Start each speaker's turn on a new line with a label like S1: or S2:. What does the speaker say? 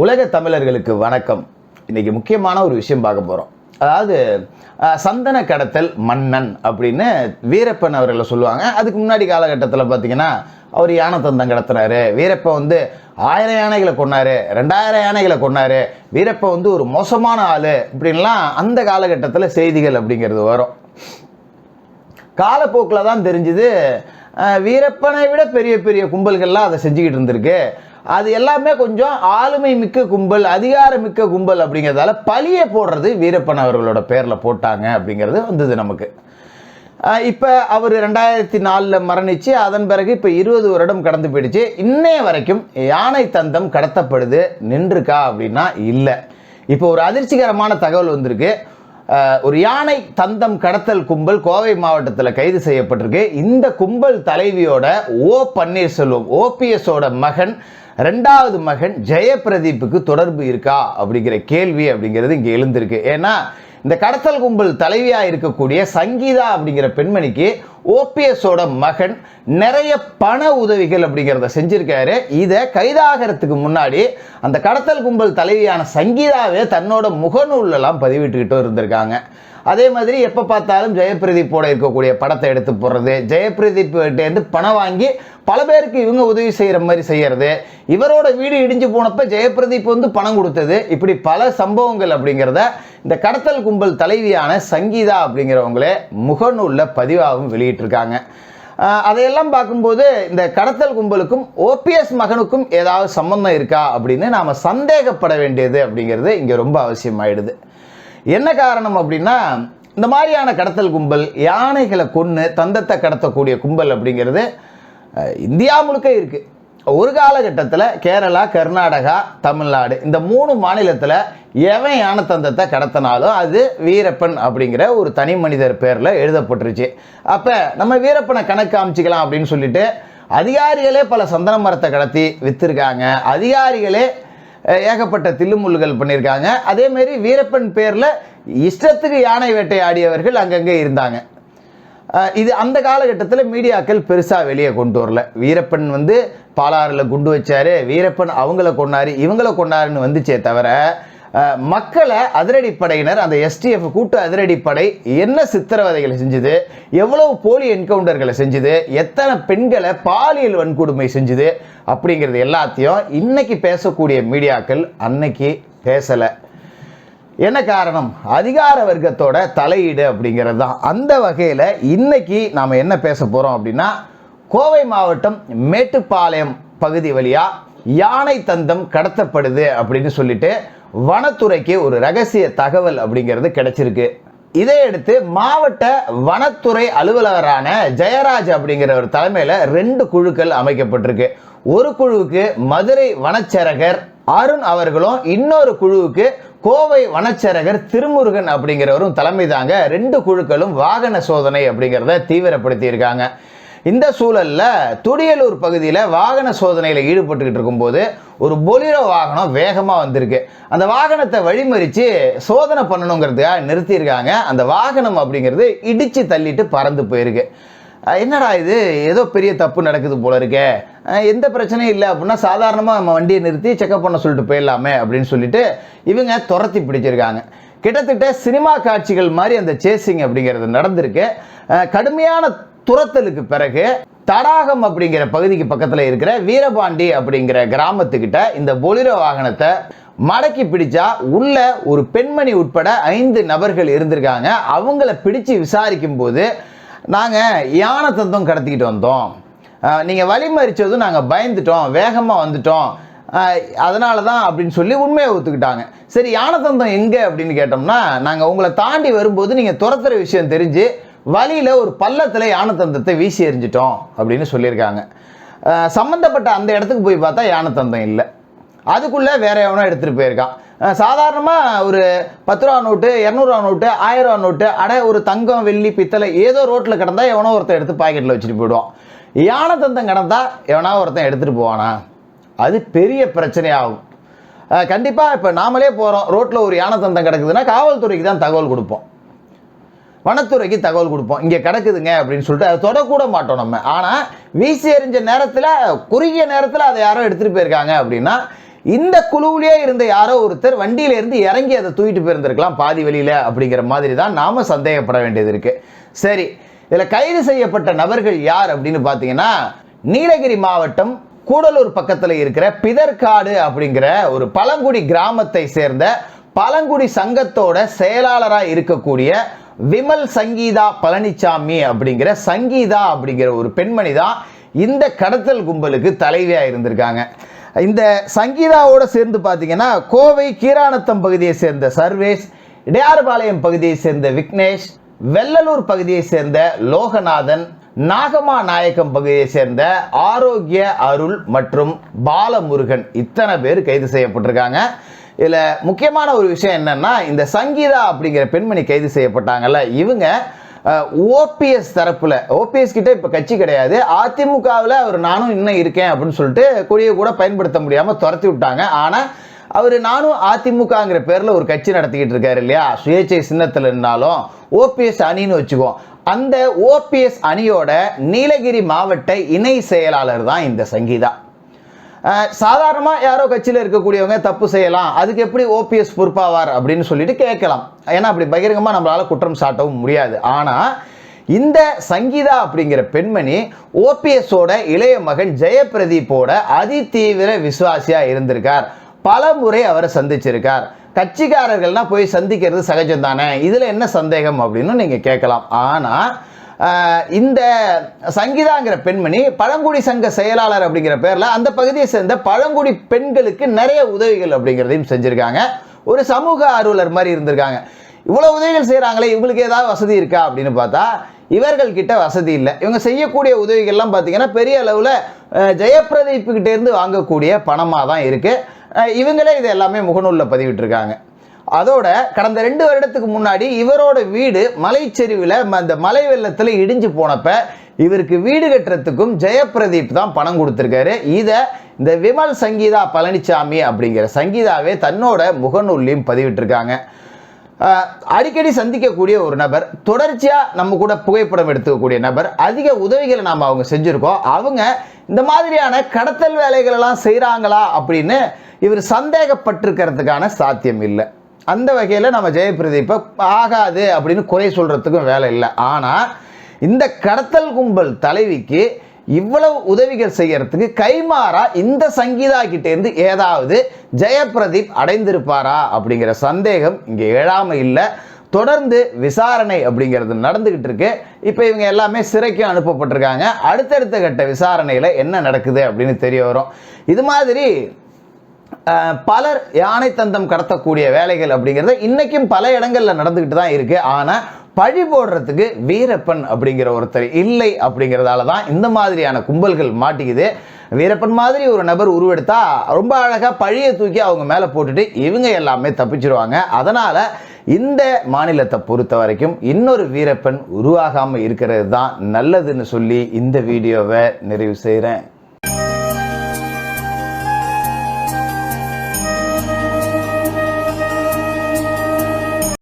S1: உலக தமிழர்களுக்கு வணக்கம். இன்னைக்கு முக்கியமான ஒரு விஷயம் பார்க்க போகிறோம் அதாவது சந்தன கடத்தல் மன்னன் அப்படின்னு வீரப்பன் அவர்களை சொல்லுவாங்க. அதுக்கு முன்னாடி காலகட்டத்தில் பார்த்தீங்கன்னா அவர் யானை தந்தம் கடத்தினாரு. வீரப்பன் வந்து ஆயிரம் யானைகளை கொன்னாரு. ரெண்டாயிரம் யானைகளை கொன்னாரு. வீரப்பன் வந்து ஒரு மோசமான ஆள் இப்படின்லாம் அந்த காலகட்டத்தில் செய்திகள் அப்படிங்கிறது வரும். காலப்போக்கில் தான் தெரிஞ்சுது வீரப்பனை விட பெரிய பெரிய கும்பல்கள்லாம் அதை செஞ்சுக்கிட்டு இருந்திருக்கு. அது எல்லாமே கொஞ்சம் ஆளுமை மிக்க கும்பல் அதிகாரம் மிக்க கும்பல் அப்படிங்கிறதால பழியை போடுறது வீரப்பன் அவர்களோட பேரில் போட்டாங்க அப்படிங்கிறது வந்தது நமக்கு. இப்போ அவர் ரெண்டாயிரத்தி நாலில் மரணிச்சு அதன் பிறகு இப்போ இருபது வருடம் கடந்து போயிடுச்சு. இன்னைய வரைக்கும் யானை தந்தம் கடத்தப்படுது நின்றுக்கா அப்படின்னா இல்லை. இப்போ ஒரு அதிர்ச்சிகரமான தகவல் வந்திருக்கு. ஒரு யானை தந்தம் கடத்தல் கும்பல் கோவை மாவட்டத்தில் கைது செய்யப்பட்டிருக்கு. இந்த கும்பல் தலைவியோட ஓ பன்னீர்செல்வம் ஓபிஎஸோட மகன் ரெண்டாவது மகன் ஜெயபிரதீப்புக்கு தொடர்பு இருக்கா அப்படிங்கிற கேள்வி அப்படிங்கிறது இங்கே எழுந்திருக்கு. ஏன்னா இந்த கடத்தல் கும்பல் தலைவியாக இருக்கக்கூடிய சங்கீதா அப்படிங்கிற பெண்மணிக்கு ஓபிஎஸோட மகன் நிறைய பண உதவிகள் அப்படிங்கிறத செஞ்சுருக்காரு. இதை கைதாகிறதுக்கு முன்னாடி அந்த கடத்தல் கும்பல் தலைவியான சங்கீதாவே தன்னோட முகநூலெல்லாம் பதிவிட்டுக்கிட்டும் இருந்திருக்காங்க. அதே மாதிரி எப்போ பார்த்தாலும் ஜெயபிரதீப்போட இருக்கக்கூடிய படத்தை எடுத்து போடுறது ஜெயபிரதீப்கிட்டேருந்து பணம் வாங்கி பல பேருக்கு இவங்க உதவி செய்கிற மாதிரி செய்கிறது இவரோட வீடு இடிஞ்சு போனப்போ ஜெயபிரதீப் வந்து பணம் கொடுத்தது. இப்படி பல சம்பவங்கள் அப்படிங்கிறத இந்த கடத்தல் கும்பல் தலைவியான சங்கீதா அப்படிங்கிறவங்களே முகநூலில் பதிவாகவும் வெளியிட்டிருக்காங்க. அதையெல்லாம் பார்க்கும்போது இந்த கடத்தல் கும்பலுக்கும் ஓபிஎஸ் மகனுக்கும் ஏதாவது சம்பந்தம் இருக்கா அப்படின்னு நாம் சந்தேகப்பட வேண்டியது அப்படிங்கிறது இங்கே ரொம்ப அவசியமாயிடுது. என்ன காரணம் அப்படின்னா இந்த மாதிரியான கடத்தல் கும்பல் யானைகளை கொன்று தந்தத்தை கடத்தக்கூடிய கும்பல் அப்படிங்கிறது இந்தியா முழுக்க இருக்குது ஒரு காலகட்டத்தில் கேரளா கர்நாடகா தமிழ்நாடு இந்த மூணு மாநிலத்தில் எவன் யானை தந்தத்தை கடத்தினாலும் அது வீரப்பன் அப்படிங்கிற ஒரு தனி மனிதர் பேரில் எழுதப்பட்டுருச்சு. அப்போ நம்ம வீரப்பனை கணக்கு காமிச்சிக்கலாம் அப்படின்னு சொல்லிட்டு அதிகாரிகளே பல சந்தன மரத்தை கடத்தி விற்றுருக்காங்க அதிகாரிகளே ஏகப்பட்ட தில்லுமுள்ளுகள் பண்ணியிருக்காங்க. அதேமாரி வீரப்பன் பேரில் இஷ்டத்துக்கு யானை வேட்டையாடியவர்கள் அங்கங்கே இருந்தாங்க. இது அந்த காலகட்டத்தில் மீடியாக்கள் பெருசாக வெளியே கொண்டு வரல. வீரப்பன் வந்து பாலாறில் குண்டு வச்சாரு. வீரப்பன் அவங்கள கொண்டாரு இவங்கள கொண்டாருன்னு வந்துச்சே தவிர மக்களை அதிரடிப்படையினர் அந்த எஸ்டிஎஃப் கூட்டு அதிரடிப்படை என்ன சித்திரவதைகளை செஞ்சுது எவ்வளவு போலி என்கவுண்டர்களை செஞ்சுது எத்தனை பெண்களை பாலியல் வன்கொடுமை செஞ்சுது அப்படிங்கிறது எல்லாத்தையும் இன்னைக்கு பேசக்கூடிய மீடியாக்கள் அன்னைக்கு பேசலை. என்ன காரணம்? அதிகார வர்க்கத்தோட தலையீடு அப்படிங்கிறது தான். அந்த வகையில் இன்னைக்கு நாம் என்ன பேச போகிறோம் அப்படின்னா கோவை மாவட்டம் மேட்டுப்பாளையம் பகுதி வழியாக யானை தந்தம் கடத்தப்படுது அப்படின்னு சொல்லிட்டு வனத்துறைக்கு ஒரு ரகசிய தகவல் அப்படிங்கிறது கிடைச்சிருக்கு. இதையடுத்து மாவட்ட வனத்துறை அலுவலரான ஜெயராஜ் அப்படிங்கிற ஒரு தலைமையில் ரெண்டு குழுக்கள் அமைக்கப்பட்டிருக்கு. ஒரு குழுவுக்கு மதுரை வனச்சரகர் அருண் அவர்களும் இன்னொரு குழுவுக்கு கோவை வனச்சரகர் திருமுருகன் அப்படிங்கிறவரும் தலைமை தாங்க ரெண்டு குழுக்களும் வாகன சோதனை அப்படிங்கிறத தீவிரப்படுத்தியிருக்காங்க. இந்த சூழலில் துடியலூர் பகுதியில் வாகன சோதனையில் ஈடுபட்டுக்கிட்டு இருக்கும்போது ஒரு பொலிரோ வாகனம் வேகமாக வந்திருக்கு. அந்த வாகனத்தை வழிமறித்து சோதனை பண்ணணுங்கிறதுக்காக நிறுத்தியிருக்காங்க. அந்த வாகனம் அப்படிங்கிறது இடித்து தள்ளிட்டு பறந்து போயிருக்கு. என்னடா இது? ஏதோ பெரிய தப்பு நடக்குது போல இருக்கே. எந்த பிரச்சனையும் இல்லை அப்படின்னா சாதாரணமாக நம்ம வண்டியை நிறுத்தி செக்அப் பண்ண சொல்லிட்டு போயிடலாமே அப்படின்னு சொல்லிட்டு இவங்க துரத்தி பிடிச்சிருக்காங்க. கிட்டத்தட்ட சினிமா காட்சிகள் மாதிரி அந்த சேசிங் அப்படிங்கிறது நடந்திருக்கு. கடுமையான துரத்தலுக்கு பிறகு தடாகம் அப்படிங்கிற பகுதிக்கு பக்கத்தில் இருக்கிற வீரபாண்டி அப்படிங்கிற கிராமத்துக்கிட்ட இந்த பொலிரோ வாகனத்தை மடக்கி பிடிச்சா உள்ள ஒரு பெண்மணி உட்பட ஐந்து நபர்கள் இருந்திருக்காங்க. அவங்கள பிடிச்சு விசாரிக்கும் போது நாங்கள் யானை தந்தம் கடத்திக்கிட்டு வந்தோம். நீங்கள் வழிமறிச்சதும் நாங்கள் பயந்துட்டோம் வேகமாக வந்துட்டோம். அதனால தான் அப்படின்னு சொல்லி உண்மையை ஒத்துக்கிட்டாங்க. சரி யானை தந்தம் எங்கே அப்படின்னு கேட்டோம்னா நாங்கள் உங்களை தாண்டி வரும்போது நீங்கள் துரத்துகிற விஷயம் தெரிஞ்சு வழியில் ஒரு பள்ளத்தில் யானை தந்தத்தை வீசி எறிஞ்சிட்டோம் அப்படின்னு சொல்லியிருக்காங்க. சம்மந்தப்பட்ட அந்த இடத்துக்கு போய் பார்த்தா யானை தந்தம் இல்லை. அதுக்குள்ளே வேற எவனோ எடுத்துகிட்டு போயிருக்கான். சாதாரணமாக ஒரு பத்து ரூபா நோட்டு இரநூறுவா நோட்டு ஆயிரம் ரூபா நோட்டு அட ஒரு தங்கம் வெள்ளி பித்தளை ஏதோ ரோட்டில் கிடந்தா எவனோ ஒருத்தன் எடுத்து பாக்கெட்டில் வச்சுட்டு போயிடுவான். யானை தந்தம் கிடந்தா எவனா ஒருத்தன் எடுத்துகிட்டு போவானா? அது பெரிய பிரச்சனையாகும். கண்டிப்பாக இப்போ நாமளே போகிறோம் ரோட்டில் ஒரு யானை தந்தம் கிடக்குதுன்னா காவல்துறைக்கு தான் தகவல் கொடுப்போம். வனத்துறைக்கு தகவல் கொடுப்போம். இங்கே கிடக்குதுங்க அப்படின்னு சொல்லிட்டு அதை தொடக்கூட மாட்டோம் நம்ம. ஆனால் வீசி எறிஞ்ச நேரத்தில் குறுகிய நேரத்தில் அதை யாரோ எடுத்துகிட்டு போயிருக்காங்க அப்படின்னா இந்த குழுவிலே இருந்த யாரோ ஒருத்தர் வண்டியில இருந்து இறங்கி அதை தூக்கிட்டு போயிருந்திருக்கலாம் பாதி வழியில் அப்படிங்கிற மாதிரி தான் நாம சந்தேகப்பட வேண்டியது இருக்கு. சரி இதில் கைது செய்யப்பட்ட நபர்கள் யார் அப்படின்னு பார்த்தீங்கன்னா நீலகிரி மாவட்டம் கூடலூர் பக்கத்தில் இருக்கிற பிதற்காடு அப்படிங்கிற ஒரு பழங்குடி கிராமத்தை சேர்ந்த பழங்குடி சங்கத்தோட செயலாளராக இருக்கக்கூடிய விமல் சங்கீதா பழனிசாமி அப்படிங்கிற சங்கீதா அப்படிங்கிற ஒரு பெண்மணி தான் இந்த கடத்தல் கும்பலுக்கு தலைவியாக இருந்திருக்காங்க. இந்த சங்கீதாவோட சேர்ந்து பார்த்தீங்கன்னா கோவை கீரானத்தம் பகுதியை சேர்ந்த சர்வேஷ் இடையார்பாளையம் பகுதியை சேர்ந்த விக்னேஷ் வெள்ளலூர் பகுதியை சேர்ந்த லோகநாதன் நாகமா நாயக்கம் பகுதியை சேர்ந்த ஆரோக்கிய அருள் மற்றும் பாலமுருகன் இத்தனை பேர் கைது செய்யப்பட்டிருக்காங்க. இதில் முக்கியமான ஒரு விஷயம் என்னன்னா இந்த சங்கீதா அப்படிங்கிற பெண்மணி கைது செய்யப்பட்டாங்கல்ல இவங்க ஓபிஎஸ் தரப்பில் ஓபிஎஸ் கிட்ட இப்போ கட்சி கிடையாது அதிமுகவில் அவர் நானும் இன்னும் இருக்கேன் அப்படின்னு சொல்லிட்டு கொடியை கூட பயன்படுத்த முடியாமல் துரத்தி விட்டாங்க. ஆனால் அவர் நானும் அதிமுகங்கிற பேரில் ஒரு கட்சி நடத்திக்கிட்டு இருக்காரு இல்லையா? சுயேட்சை சின்னத்தில் இருந்தாலும் ஓபிஎஸ் அணின்னு வச்சுக்குவோம். அந்த ஓபிஎஸ் அணியோட நீலகிரி மாவட்ட இணை செயலாளர் தான் இந்த சங்கீதா. சாதாரணமாக யாரோ கட்சியில் இருக்கக்கூடியவங்க தப்பு செய்யலாம். அதுக்கு எப்படி ஓபிஎஸ் பொறுப்பாவார் அப்படின்னு சொல்லிட்டு கேட்கலாம். ஏன்னா அப்படி பகிரங்கமாக நம்மளால் குற்றம் சாட்டவும் முடியாது. ஆனால் இந்த சங்கீதா அப்படிங்கிற பெண்மணி ஓபிஎஸோட இளைய மகன் ஜெயபிரதீப்போட அதிதீவிர விசுவாசியாக இருந்திருக்கார். பல முறை அவரை சந்திச்சிருக்கார். கட்சிக்காரர்கள்லாம் போய் சந்திக்கிறது சகஜம் தானே இதில் என்ன சந்தேகம் அப்படின்னு நீங்கள் கேட்கலாம். ஆனால் இந்த சங்கீதாங்கிற பெண்மணி பழங்குடி சங்க செயலாளர் அப்படிங்கிற பேரில் அந்த பகுதியை சேர்ந்த பழங்குடி பெண்களுக்கு நிறைய உதவிகள் அப்படிங்கிறதையும் செஞ்சுருக்காங்க. ஒரு சமூக ஆர்வலர் மாதிரி இருந்திருக்காங்க. இவ்வளோ உதவிகள் செய்கிறாங்களே இவங்களுக்கு ஏதாவது வசதி இருக்கா அப்படின்னு பார்த்தா இவர்கள்கிட்ட வசதி இல்லை. இவங்க செய்யக்கூடிய உதவிகள்லாம் பார்த்திங்கன்னா பெரிய அளவில் ஜெயப்பிரதீப்புக்கிட்டேருந்து வாங்கக்கூடிய பணமாக தான் இருக்குது இவங்களே இது எல்லாமே முகநூலில் பதிவிட்டிருக்காங்க. அதோட கடந்த ரெண்டு வருடத்துக்கு முன்னாடி இவரோட வீடு மலைச்சரிவில் அந்த மலை வெள்ளத்தில் இடிஞ்சு போனப்ப இவருக்கு வீடு கட்டுறதுக்கும் ஜெயபிரதீப் தான் பணம் கொடுத்துருக்காரு. இதை இந்த விமல் சங்கீதா பழனிசாமி அப்படிங்கிற சங்கீதாவே தன்னோட முகநூல்லையும் பதிவிட்டிருக்காங்க. அடிக்கடி சந்திக்கக்கூடிய ஒரு நபர் தொடர்ச்சியாக நம்ம கூட புகைப்படம் எடுத்துக்கக்கூடிய நபர் அதிக உதவிகளை நாம் அவங்க செஞ்சுருக்கோம். அவங்க இந்த மாதிரியான கடத்தல் வேலைகளெல்லாம் செய்கிறாங்களா அப்படின்னு இவர் சந்தேகப்பட்டிருக்கிறதுக்கான சாத்தியம் இல்லை. அந்த வகையில் நம்ம ஜெயபிரதீப்பை ஆகாது அப்படின்னு குறை சொல்கிறதுக்கும் வேலை இல்லை. ஆனால் இந்த கடத்தல் கும்பல் தலைவிக்கு இவ்வளவு உதவிகள் செய்யறதுக்கு கைமாறா இந்த சங்கீதா கிட்டேருந்து ஏதாவது ஜெயபிரதீப் அடைந்திருப்பாரா அப்படிங்கிற சந்தேகம் இங்கே எழாமல் இல்லை. தொடர்ந்து விசாரணை அப்படிங்கிறது நடந்துக்கிட்டு இருக்கு. இப்போ இவங்க எல்லாமே சிறைக்கும் அனுப்பப்பட்டிருக்காங்க. அடுத்தடுத்த கட்ட விசாரணையில் என்ன நடக்குது அப்படின்னு தெரிய வரும். இது மாதிரி பலர் யானை தந்தம் கடத்தக்கூடிய வேலைகள் அப்படிங்கிறது இன்றைக்கும் பல இடங்களில் நடந்துக்கிட்டு தான் இருக்குது ஆனால் பழி போடுறதுக்கு வீரப்பன் அப்படிங்கிற ஒருத்தர் இல்லை அப்படிங்கிறதால தான் இந்த மாதிரியான கும்பல்கள் மாட்டிக்குது. வீரப்பன் மாதிரி ஒரு நபர் உருவெடுத்தா ரொம்ப அழகாக பழியை தூக்கி அவங்க மேலே போட்டுட்டு இவங்க எல்லாமே தப்பிச்சிருவாங்க. அதனால் இந்த மாநிலத்தை பொறுத்த வரைக்கும் இன்னொரு வீரப்பன் உருவாகாமல் இருக்கிறது தான் நல்லதுன்னு சொல்லி இந்த வீடியோவை நிறைவு செய்கிறேன்